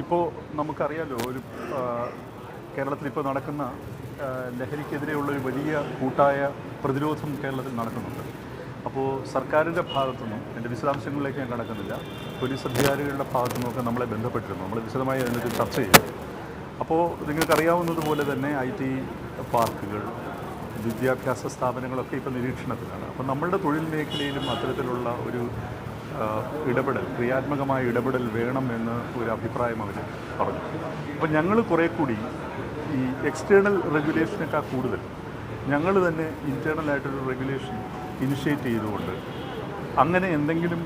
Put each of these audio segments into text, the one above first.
ഇപ്പോൾ നമുക്കറിയാലോ ഒരു കേരളത്തിൽ ഇപ്പോൾ നടക്കുന്ന ലഹരിക്കെതിരെയുള്ള ഒരു വലിയ കൂട്ടായ പ്രതിരോധം കേരളത്തിൽ നടക്കുന്നുണ്ട്. അപ്പോൾ സർക്കാരിന്റെ ഭാഗത്തുനിന്നും എന്റെ വിശദാംശങ്ങളിലേക്ക് ഞാൻ കടക്കുന്നില്ല പോലീസ് അധികാരികളുടെ ഭാഗത്തുനിന്നൊക്കെ നമ്മളെ ബന്ധപ്പെട്ടിരുന്നു. നമ്മൾ വിശദമായി അതിനൊരു ചർച്ച ചെയ്തു. അപ്പോൾ നിങ്ങൾക്കറിയാവുന്നതുപോലെ തന്നെ ഐ ടി പാർക്കുകൾ വിദ്യാഭ്യാസ സ്ഥാപനങ്ങളൊക്കെ ഇപ്പോൾ നിരീക്ഷണത്തിലാണ്. അപ്പോൾ നമ്മളുടെ തൊഴിൽ മേഖലയിലും അത്തരത്തിലുള്ള ഒരു ഇടപെടൽ ക്രിയാത്മകമായ ഇടപെടൽ വേണം എന്ന് ഒരു അഭിപ്രായം അവർ പറഞ്ഞു. അപ്പോൾ ഞങ്ങൾ കുറേ കൂടി ഈ എക്സ്റ്റേണൽ റെഗുലേഷനേക്കാൾ കൂടുതൽ. ഞങ്ങൾ തന്നെ ഇന്റേർണൽ ആയിട്ടൊരു റെഗുലേഷൻ ഇനിഷ്യേറ്റ് ചെയ്തുകൊണ്ട് അങ്ങനെ എന്തെങ്കിലും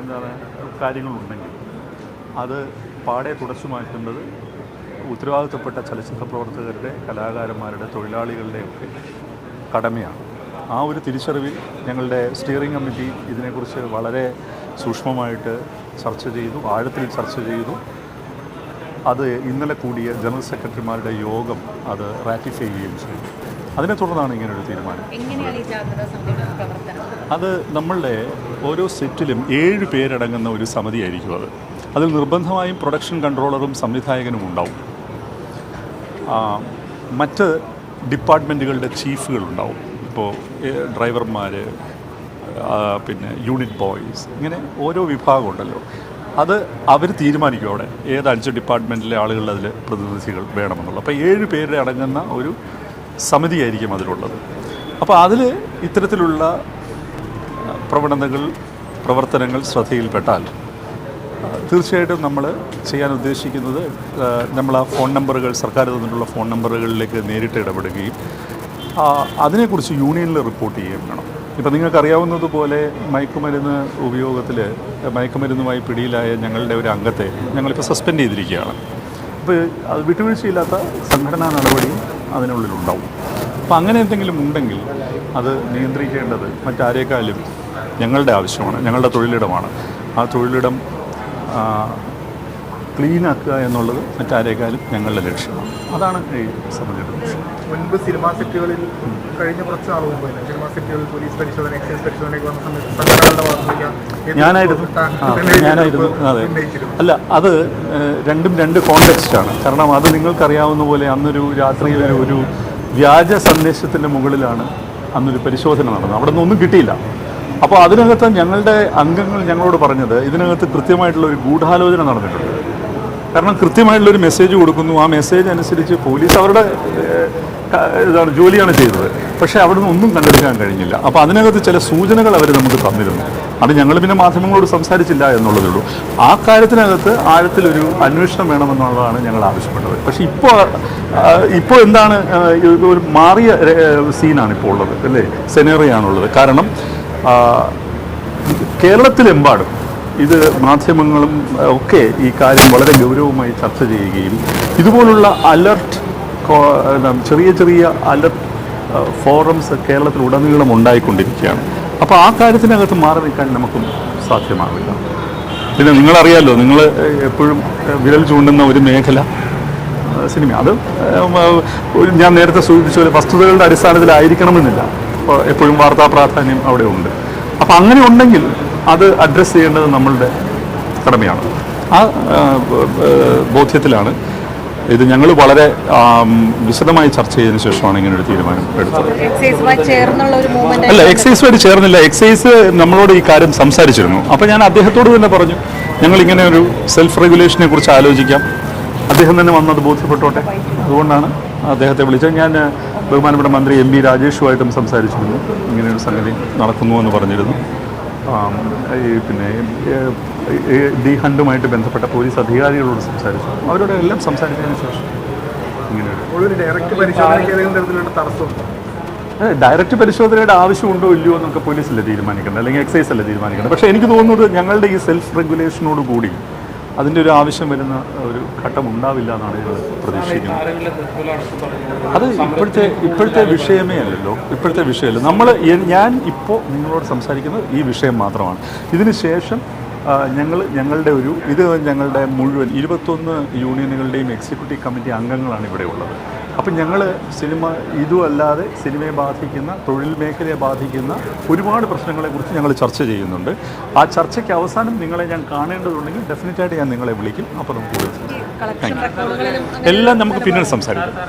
എന്താണ് കാര്യങ്ങളുണ്ടെങ്കിൽ അത് പാടെ തുടച്ചു മാറ്റേണ്ടത് ഉത്തരവാദിത്തപ്പെട്ട ചലച്ചിത്ര പ്രവർത്തകരുടെ കലാകാരന്മാരുടെ തൊഴിലാളികളുടെയൊക്കെ കടമയാണ്. ആ ഒരു തിരിച്ചറിവിൽ ഞങ്ങളുടെ സ്റ്റിയറിംഗ് കമ്മിറ്റി ഇതിനെക്കുറിച്ച് വളരെ സൂക്ഷ്മമായിട്ട് ചർച്ച ചെയ്തു ആഴത്തിൽ ചർച്ച ചെയ്തു. അത് ഇന്നലെ കൂടിയ ജനറൽ സെക്രട്ടറിമാരുടെ യോഗം അത് റാറ്റിഫൈ ചെയ്യുകയും ചെയ്തു. അതിനെ തുടർന്നാണ് ഇങ്ങനൊരു തീരുമാനം. അത് നമ്മളുടെ ഓരോ സെറ്റിലും ഏഴ് പേരടങ്ങുന്ന ഒരു സമിതി ആയിരിക്കും അത്. അതിൽ നിർബന്ധമായും പ്രൊഡക്ഷൻ കൺട്രോളറും സംവിധായകനും ഉണ്ടാവും. മറ്റ് ഡിപ്പാർട്ട്മെന്റുകളുടെ ചീഫുകളുണ്ടാവും ഇപ്പോൾ ഡ്രൈവർമാർ പിന്നെ യൂണിറ്റ് ബോയ്സ് ഇങ്ങനെ ഓരോ വിഭാഗം ഉണ്ടല്ലോ. അത് അവർ തീരുമാനിക്കും അവിടെ ഏത് അഞ്ച് ഡിപ്പാർട്ട്മെന്റിലെ ആളുകൾ അതിൽ പ്രതിനിധികൾ വേണമെന്നുള്ളത്. അപ്പോൾ ഏഴ് പേരുടെ അടങ്ങുന്ന ഒരു സമിതിയായിരിക്കും അതിലുള്ളത്. അപ്പോൾ അതിൽ ഇത്തരത്തിലുള്ള പ്രവണതകൾ പ്രവർത്തനങ്ങൾ ശ്രദ്ധയിൽപ്പെട്ടാൽ തീർച്ചയായിട്ടും നമ്മൾ ചെയ്യാൻ ഉദ്ദേശിക്കുന്നത് നമ്മൾ ആ ഫോൺ നമ്പറുകൾ സർക്കാർ തന്നിട്ടുള്ള ഫോൺ നമ്പറുകളിലേക്ക് നേരിട്ട് ഇടപെടുകയും അതിനെക്കുറിച്ച് യൂണിയനിൽ റിപ്പോർട്ട് ചെയ്യുകയും വേണം. ഇപ്പം നിങ്ങൾക്കറിയാവുന്നതുപോലെ മയക്കുമരുന്ന് ഉപയോഗത്തിൽ മയക്കുമരുന്നുമായി പിടിയിലായ ഞങ്ങളുടെ ഒരു അംഗത്തെ ഞങ്ങളിപ്പോൾ സസ്പെൻഡ് ചെയ്തിരിക്കുകയാണ്. അപ്പോൾ അത് വിട്ടുവീഴ്ചയില്ലാത്ത സംഘടനാ നടപടിയും അതിനുള്ളിലുണ്ടാവും. അപ്പം അങ്ങനെ എന്തെങ്കിലും ഉണ്ടെങ്കിൽ അത് നിയന്ത്രിക്കേണ്ടത് മറ്റാരേക്കാളും ഞങ്ങളുടെ ആവശ്യമാണ് ഞങ്ങളുടെ തൊഴിലിടമാണ്. ആ തൊഴിലിടം ക്ലീനാക്കുക എന്നുള്ളത് മറ്റാരേക്കാളും ഞങ്ങളുടെ ലക്ഷ്യമാണ്. അതാണ് ഈ സമിതിയുടെ ലക്ഷ്യം മുൻപ് സിനിമാ സെറ്റുകളിൽ കഴിഞ്ഞ കുറച്ച് നാൾ മുമ്പ് സിനിമാ സെറ്റുകളിൽ പോലീസ് പരിശോധന എക്സൈസ് പരിശോധനയൊക്കെ വന്ന സമയത്ത് ഞാനായിരുന്നു? ഞാനായിരുന്നു. അതെ. അല്ല അത് രണ്ടും രണ്ട് കോണ്ടെക്സ്റ്റാണ് കാരണം അത് നിങ്ങൾക്കറിയാവുന്ന പോലെ അന്നൊരു രാത്രിയിൽ ഒരു വ്യാജ സന്ദേശത്തിന്റെ മുകളിലാണ് അന്നൊരു പരിശോധന നടന്നത്. അവിടെ നിന്നൊന്നും കിട്ടിയില്ല. അപ്പോൾ അതിനകത്ത് ഞങ്ങളുടെ അംഗങ്ങൾ ഞങ്ങളോട് പറഞ്ഞത് ഇതിനകത്ത് കൃത്യമായിട്ടുള്ള ഒരു ഗൂഢാലോചന നടന്നിട്ടുണ്ട്. കാരണം കൃത്യമായിട്ടുള്ളൊരു മെസ്സേജ് കൊടുക്കുന്നു. ആ മെസ്സേജ് അനുസരിച്ച് പോലീസ് അവരുടെ ഇതാണ് ജോലിയാണ് ചെയ്തത്. പക്ഷേ അവിടെ നിന്ന് ഒന്നും കണ്ടെടുക്കാൻ കഴിഞ്ഞില്ല. അപ്പോൾ അതിനകത്ത് ചില സൂചനകൾ അവർ നമുക്ക് തന്നിരുന്നു. അത് ഞങ്ങൾ പിന്നെ മാധ്യമങ്ങളോട് സംസാരിച്ചില്ല എന്നുള്ളതേ ഉള്ളൂ. ആ കാര്യത്തിനകത്ത് ആഴത്തിലൊരു അന്വേഷണം വേണമെന്നുള്ളതാണ് ഞങ്ങൾ ആവശ്യപ്പെട്ടത്. പക്ഷേ ഇപ്പോൾ ഇപ്പോൾ എന്താണ് ഒരു മാറിയ സീനാണ് ഇപ്പോൾ ഉള്ളത് അല്ലേ? സെനേറിയാണുള്ളത് കാരണം കേരളത്തിലെമ്പാടും ഇത് മാധ്യമങ്ങളും ഒക്കെ ഈ കാര്യം വളരെ ഗൗരവമായി ചർച്ച ചെയ്യുകയും ഇതുപോലുള്ള അലർട്ട് ചെറിയ ചെറിയ അലർട്ട് ഫോറംസ് കേരളത്തിൽ ഉടനീളം ഉണ്ടായിക്കൊണ്ടിരിക്കുകയാണ്. അപ്പോൾ ആ കാര്യത്തിനകത്ത് മാറി നിൽക്കാൻ നമുക്കും സാധ്യമാവില്ല. പിന്നെ നിങ്ങളറിയാമല്ലോ നിങ്ങൾ എപ്പോഴും വിരൽ ചൂണ്ടുന്ന ഒരു മേഖല സിനിമ. അത് ഞാൻ നേരത്തെ സൂചിപ്പിച്ച പോലെ വസ്തുതകളുടെ അടിസ്ഥാനത്തിലായിരിക്കണമെന്നില്ല. എപ്പോഴും വാർത്താ പ്രാധാന്യം അവിടെ ഉണ്ട്. അപ്പം അങ്ങനെ ഉണ്ടെങ്കിൽ അത് അഡ്രസ്സ് ചെയ്യേണ്ടത് നമ്മളുടെ കടമയാണ്. ആ ബോധ്യത്തിലാണ് ഇത് ഞങ്ങൾ വളരെ വിശദമായി ചർച്ച ചെയ്തതിനു ശേഷമാണ് ഇങ്ങനെ ഒരു തീരുമാനം എടുത്തത്. അല്ല എക്സൈസുമായിട്ട് ചേർന്നില്ല. എക്സൈസ് നമ്മളോട് ഈ കാര്യം സംസാരിച്ചിരുന്നു. അപ്പോൾ ഞാൻ അദ്ദേഹത്തോട് തന്നെ പറഞ്ഞു ഞങ്ങൾ ഇങ്ങനെ ഒരു സെൽഫ് റെഗുലേഷനെ കുറിച്ച് ആലോചിക്കാം. അദ്ദേഹം തന്നെ വന്നത് ബോധ്യപ്പെട്ടോട്ടെ? അതുകൊണ്ടാണ് അദ്ദേഹത്തെ വിളിച്ചത്. ഞാൻ ബഹുമാനപ്പെട്ട മന്ത്രി എം ബി രാജേഷുമായിട്ടും സംസാരിച്ചിരുന്നു. ഇങ്ങനെ ഒരു സംഗതി നടക്കുന്നു എന്ന് പറഞ്ഞിരുന്നു. ഈ പിന്നെ ഡി ഹണ്ടുമായിട്ട് ബന്ധപ്പെട്ട പോലീസ് അധികാരികളോട് സംസാരിച്ചു. അവരോട് എല്ലാം സംസാരിച്ചതിന് ശേഷം ഇങ്ങനെ. ഒരു ഒരു ഡയറക്റ്റ് പരിശോധനയ്ക്ക് ഏതെങ്കിലും തരത്തിലുള്ള ഡയറക്റ്റ് പരിശോധനയുടെ ആവശ്യമുണ്ടോ ഇല്ലയോ എന്നൊക്കെ പോലീസല്ലേ തീരുമാനിക്കേണ്ടത് അല്ലെങ്കിൽ എക്സൈസ് അല്ലേ തീരുമാനിക്കേണ്ടത് പക്ഷേ എനിക്ക് തോന്നുന്നത് ഞങ്ങളുടെ ഈ സെൽഫ് റെഗുലേഷനോട് കൂടി അതിന്റെ ഒരു ആവശ്യം വരുന്ന ഒരു ഘട്ടം ഉണ്ടാവില്ല എന്നാണ് ഞങ്ങൾ പ്രതീക്ഷിക്കുന്നത്. അത് ഇപ്പോഴത്തെ ഇപ്പോഴത്തെ വിഷയമേ അല്ലല്ലോ. ഇപ്പോഴത്തെ വിഷയമല്ല. നമ്മൾ ഞാൻ ഇപ്പോൾ നിങ്ങളോട് സംസാരിക്കുന്നത് ഈ വിഷയം മാത്രമാണ്. ഇതിന് ശേഷം ഞങ്ങൾ ഞങ്ങളുടെ ഒരു ഇത് ഞങ്ങളുടെ മുഴുവൻ ഇരുപത്തൊന്ന് യൂണിയനുകളുടെയും എക്സിക്യൂട്ടീവ് കമ്മിറ്റി അംഗങ്ങളാണ് ഇവിടെ ഉള്ളത്. അപ്പം ഞങ്ങൾ സിനിമ ഇതുമല്ലാതെ സിനിമയെ ബാധിക്കുന്ന തൊഴിൽ മേഖലയെ ബാധിക്കുന്ന ഒരുപാട് പ്രശ്നങ്ങളെക്കുറിച്ച് ഞങ്ങൾ ചർച്ച ചെയ്യുന്നുണ്ട്. ആ ചർച്ചയ്ക്ക് അവസാനം നിങ്ങളെ ഞാൻ കാണേണ്ടതുണ്ടെങ്കിൽ ഡെഫിനറ്റായിട്ട് ഞാൻ നിങ്ങളെ വിളിക്കും. അപ്പോൾ നമുക്ക് കൂടുതൽ കളക്ഷൻ റെക്കോർഡുകളിലും എല്ലാം നമുക്ക് പിന്നീട് സംസാരിക്കാം.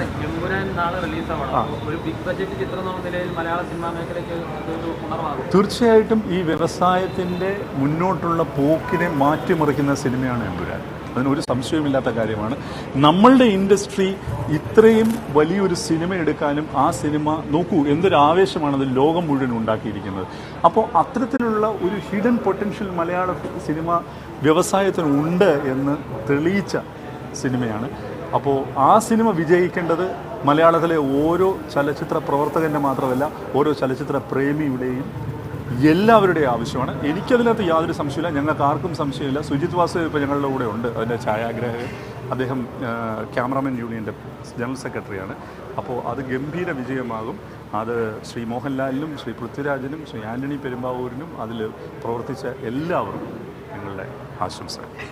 തീർച്ചയായിട്ടും ഈ വ്യവസായത്തിന്റെ മുന്നോട്ടുള്ള പോക്കിനെ മാറ്റിമറിക്കുന്ന സിനിമയാണ് എമ്പുരാൻ അതിനൊരു സംശയമില്ലാത്ത കാര്യമാണ്. നമ്മളുടെ ഇൻഡസ്ട്രി ഇത്രയും വലിയൊരു സിനിമ എടുക്കാനും ആ സിനിമ നോക്കൂ എന്തൊരു ആവേശമാണ് അത് ലോകം മുഴുവൻ ഉണ്ടാക്കിയിരിക്കുന്നത്. അപ്പോൾ അത്തരത്തിലുള്ള ഒരു ഹിഡൻ പൊട്ടൻഷ്യൽ മലയാള സിനിമ വ്യവസായത്തിന് ഉണ്ട് എന്ന് തെളിയിച്ച സിനിമയാണ്. അപ്പോൾ ആ സിനിമ വിജയിക്കേണ്ടത് മലയാളത്തിലെ ഓരോ ചലച്ചിത്ര പ്രവർത്തകന്റെ മാത്രമല്ല ഓരോ ചലച്ചിത്ര പ്രേമിയുടെയും എല്ലാവരുടെയും ആവശ്യമാണ്. എനിക്കതിനകത്ത് യാതൊരു സംശയമില്ല ഞങ്ങൾക്ക് ആർക്കും സംശയമില്ല. സുജിത് വാസു ഇപ്പോൾ ഞങ്ങളുടെ കൂടെ ഉണ്ട്. അതിന്റെ ഛായാഗ്രാഹകൻ. അദ്ദേഹം ക്യാമറാമാൻ യൂണിയന്റെ ജനറൽ സെക്രട്ടറിയാണ്. അപ്പോൾ അത് ഗംഭീര വിജയമാകും. അത് ശ്രീ മോഹൻലാലിനും ശ്രീ പൃഥ്വിരാജിനും ശ്രീ ആന്റണി പെരുമ്പാവൂരിനും അതിൽ പ്രവർത്തിച്ച എല്ലാവർക്കും ഞങ്ങളുടെ ആശംസകൾ.